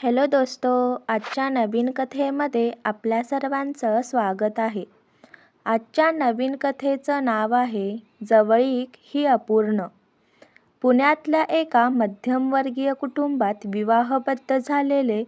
Hello दोस्तो आजच्या नवीन कथेमध्ये आपल्या सर्वांचं स्वागत आहे. आजच्या नवीन कथेचं नाव आहे जवळीक ही अपूर्ण. पुण्यातल्या एका मध्यमवर्गीय कुटुंबात विवाहबद्ध झालेले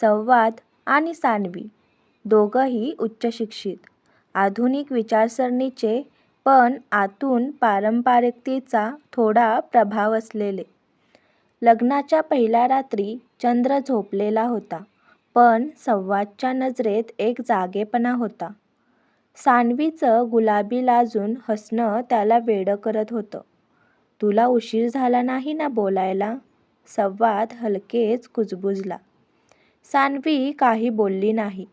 संवाद आणि सानवी दोघंही उच्चशिक्षित आधुनिक विचारसरणीचे पण आतून पारंपरिकतेचा थोडा प्रभाव असलेले. लग्नाच्या पहिल्या रात्री चंद्र झोपलेला होता पण संवादच्या नजरेत एक जागेपणा होता. सानवीचं गुलाबी लाजून हसणं त्याला वेडं करत होतं. तुला उशीर झाला नाही ना बोलायला? संवाद हलकेच कुजबुजला. सानवी काही बोलली नाही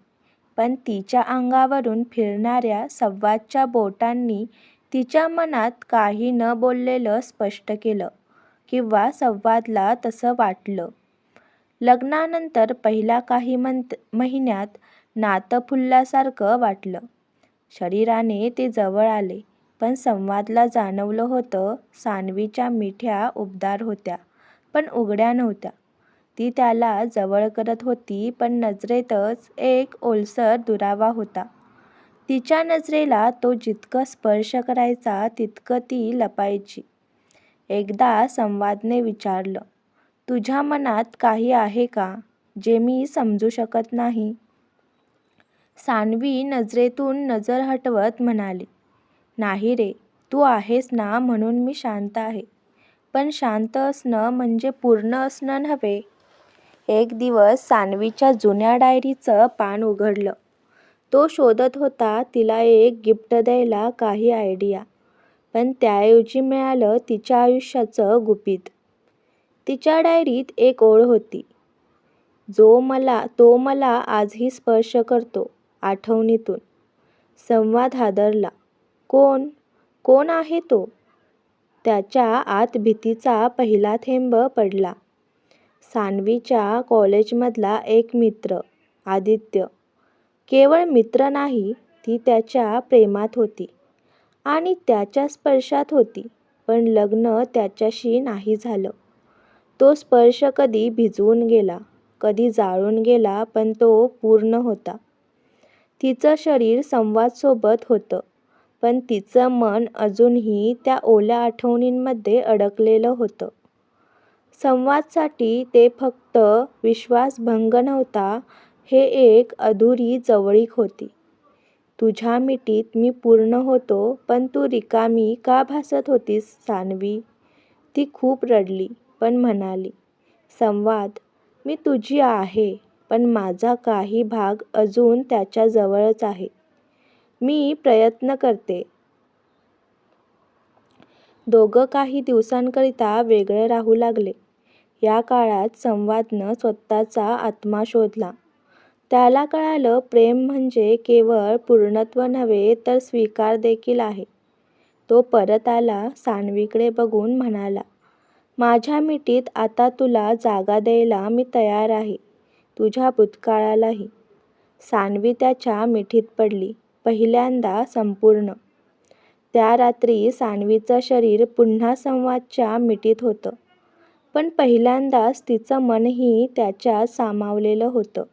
पण तिच्या अंगावरून फिरणाऱ्या संवादच्या बोटांनी तिच्या मनात काही न बोललेलं स्पष्ट केलं. किंवा संवादला तसं वाटलं. लग्नानंतर पहिल्या काही मंत महिन्यात नातं फुलल्यासारखं वाटलं. शरीराने ते जवळ आले पण संवादला जाणवलं होतं सानवीच्या मिठ्या उबदार होत्या पण उघड्या नव्हत्या. ती त्याला जवळ करत होती पण नजरेतच एक ओलसर दुरावा होता. तिच्या नजरेला तो जितकं स्पर्श करायचा तितकं ती लपायची. एकदा संवादने विचारलं तुझ्या मनात काही आहे का जे मी समजू शकत नाही? सान्वी नजरेतून नजर हटवत म्हणाली नाही रे तू आहेस ना म्हणून मी शांत आहे. पण शांत असणं म्हणजे पूर्ण असणं नव्हे. एक दिवस सान्वीच्या जुन्या डायरीचं पान उघडलं. तो शोधत होता तिला एक गिफ्ट द्यायला काही आयडिया. पण त्याऐवजी मिळालं तिच्या आयुष्याचं गुपित. तिच्या डायरीत एक ओळ होती. जो मला तो मला आजही स्पर्श करतो आठवणीतून. संवाद हादरला. कोण? कोण आहे तो? त्याच्या आत भीतीचा पहिला थेंब पडला. सानवीच्या कॉलेजमधला एक मित्र आदित्य. केवळ मित्र नाही ती त्याच्या प्रेमात होती. आणि त्याच्या स्पर्शात होती. पण लग्न त्याच्याशी नाही झालं. तो स्पर्श कधी भिजवून गेला कधी जाळून गेला पण तो पूर्ण होता. तिचं शरीर संवादसोबत होतं पण तिचं मन अजूनही त्या ओल्या आठवणींमध्ये अडकलेलं होतं. संवादसाठी ते फक्त विश्वासभंग नव्हता हे एक अधुरी जवळीक होती. तुझ्या मिठीत मी पूर्ण होतो पण तू रिकामी का भासत होतीस सान्वी? ती खूप रडली पण म्हणाली संवाद मी तुझी आहे पण माझा काही भाग अजून त्याच्याजवळच आहे. मी प्रयत्न करते. दोघं काही दिवसांकरिता वेगळे राहू लागले. या काळात संवादनं स्वतःचा आत्मा शोधला. त्याला कळालं प्रेम म्हणजे केवळ पूर्णत्व नव्हे तर स्वीकार देखील आहे. तो परत आला सान्वीकडे बघून म्हणाला माझ्या मिठीत आता तुला जागा द्यायला मी तयार आहे तुझ्या भूतकाळालाही. सान्वी त्याच्या मिठीत पडली पहिल्यांदा संपूर्ण. त्या रात्री सान्वीचं शरीर पुन्हा संवादच्या मिठीत होतं पण पहिल्यांदाच तिचं मनही त्याच्यात सामावलेलं होतं.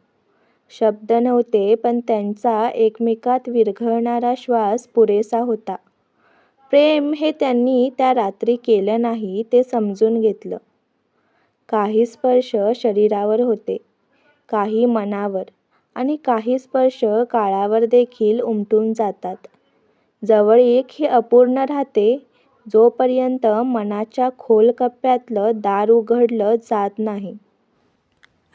शब्द नव्हते पण त्यांचा एकमेकात विरघळणारा श्वास पुरेसा होता. प्रेम हे त्यांनी त्या रात्री केलं नाही ते समजून घेतलं. काही स्पर्श शरीरावर होते काही मनावर आणि काही स्पर्श काळावर देखील उमटून जातात. जवळीक ही अपूर्ण राहते जोपर्यंत मनाच्या खोल कप्प्यातलं दार उघडलं जात नाही.